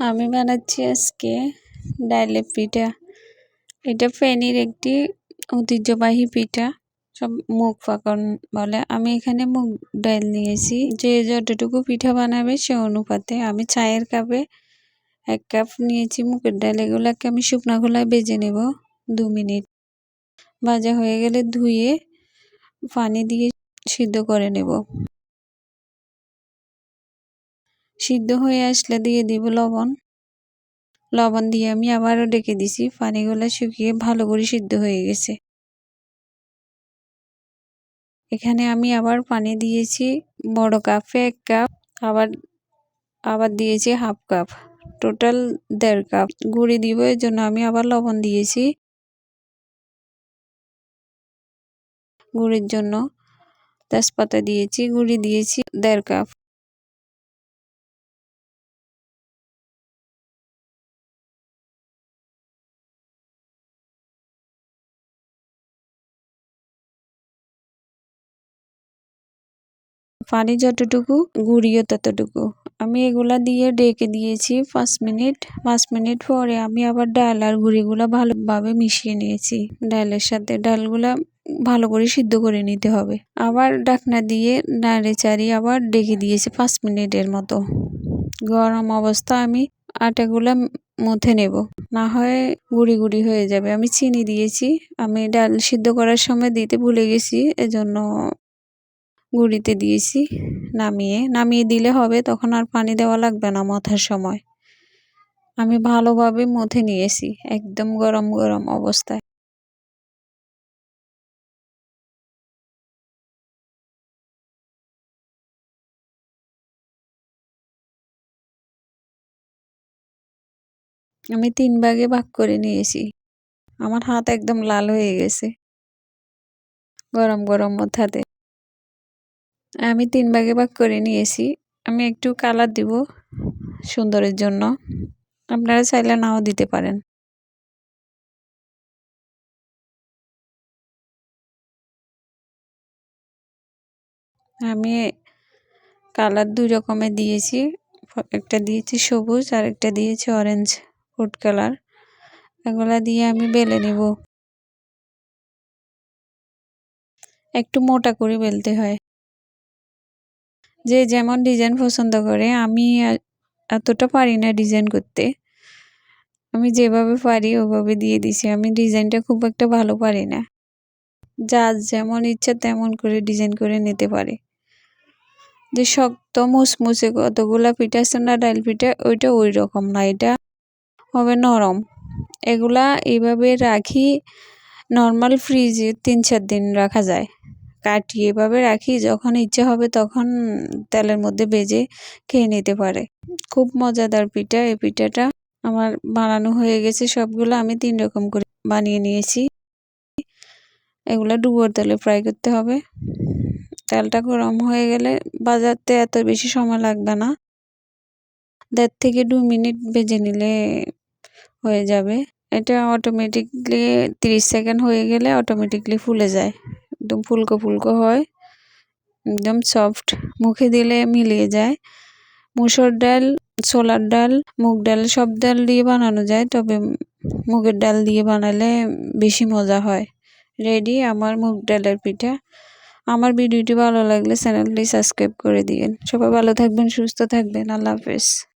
আমি বানাচ্ছি আজকে ডাইলে পিঠা। এটা ফেনির একটি ঐতিহ্যবাহী পিঠা, সব মুখ ফাঁকন বলে। আমি এখানে মুগ ডাল নিয়েছি। যে যতটুকু পিঠা বানাবে সে অনুপাতে আমি চায়ের কাপে এক কাপ নিয়েছি মুগের ডাল। এগুলোকে আমি শুকনো খোলায় বেজে নেব দু মিনিট। ভাজা হয়ে গেলে ধুয়ে পানি দিয়ে সিদ্ধ করে নেব। সিদ্ধ হয়ে আসলে দিয়ে দিব লবণ। লবণ দিয়ে আমি আবারও ডেকে দিছি, পানিগুলো শুকিয়ে ভালো করে সিদ্ধ হয়ে গেছে। এখানে আমি আবার পানি দিয়েছি, বড় কাপে এক কাপ, আবার আবার দিয়েছি হাফ কাপ, টোটাল দেড় কাপ গুঁড়ি দিব এর জন্য আমি আবার লবণ দিয়েছি। গুঁড়ির জন্য তেজপাতা দিয়েছি, গুঁড়ি দিয়েছি দেড় কাপ। পানি যতটুকু, গুঁড়িও ততটুকু। আমি এগুলা দিয়ে ডেকে দিয়েছি পাঁচ মিনিট। পাঁচ মিনিট পরে আমি আবার ডাল আর গুঁড়িগুলো ভালোভাবে মিশিয়ে নিয়েছি। ডালের সাথে ডালগুলা ভালো করে সিদ্ধ করে নিতে হবে। আবার ডাকনা দিয়ে নাড়ে চাড়িয়ে আবার ডেকে দিয়েছি পাঁচ মিনিটের মতো। গরম অবস্থা আমি আটাগুলা মথে নেব। না হয় গুঁড়ি গুঁড়ি হয়ে যাবে। আমি চিনি দিয়েছি। আমি ডাল সিদ্ধ করার সময় দিতে ভুলে গেছি, এজন্য গুঁড়িতে দিয়েছি, নামিয়ে। নামিয়ে দিলে হবে, তখন আর পানি দেওয়া লাগবে না মথার সময়। আমি ভালোভাবে মথে নিয়েছি, একদম গরম গরম অবস্থায়। আমি তিন ভাগে ভাগ করে নিয়েছি। আমার হাত একদম লাল হয়ে গেছে। গরম গরম মথাতে। আমি তিন ভাগে ভাগ করে নিয়েছি। আমি একটু কালার দিব সুন্দরের জন্য। আপনারা চাইলে নাও দিতে পারেন। আমি কালার দুই রকমের দিয়েছি। একটা দিয়েছি সবুজ আর একটা দিয়েছি অরেঞ্জ ফুড কালার। এগুলা দিয়ে আমি বেলে নিব। একটু মোটা করে বেলতে হয়। যে যেমন ডিজাইন পছন্দ করে, আমি এতটা পারি না ডিজাইন করতে। আমি যেভাবে পারি ওভাবে দিয়ে দিছি। আমি ডিজাইনটা খুব একটা ভালো পারি না। যার যেমন ইচ্ছা তেমন করে ডিজাইন করে নিতে পারে। যে শক্ত মুসমুসে কতগুলা পিঠা আছে না ডাল পিঠা, ওইটা ওই রকম না। এটা হবে নরম। এগুলা এইভাবে রাখি নর্মাল ফ্রিজে তিন চার দিন রাখা যায়। কাটিয়ে এভাবে রাখি, যখন ইচ্ছে হবে তখন তেলের মধ্যে ভেজে খেয়ে নিতে পারে। খুব মজাদার পিঠা, এই পিঠাটা আমার বানানো হয়ে গেছে, সবগুলো আমি তিন রকম করে বানিয়ে নিয়েছি। এগুলো ডুবোর তেলে ফ্রাই করতে হবে। তেলটা গরম হয়ে গেলে বাজারতে এত বেশি সময় লাগবে না। দেড় থেকে দু মিনিট ভেজে নিলে হয়ে যাবে। এটা অটোমেটিকলি তিরিশ সেকেন্ড হয়ে গেলে অটোমেটিকলি ফুলে যায়। একদম ফুলকো ফুলকো হয়, একদম সফট মুখে দিলে মিলিয়ে যায়। মুসুর ডাল, ছোলার ডাল, মুগ ডাল সব ডাল দিয়ে বানানো যায়, তবে মুগের ডাল দিয়ে বানালে বেশি মজা হয়। রেডি আমার মুগ ডালের পিঠা। আমার ভিডিওটি ভালো লাগলে চ্যানেলটি সাবস্ক্রাইব করে দিন সবাই ভালো থাকবেন, সুস্থ থাকবেন। আল্লাহ হাফেজ।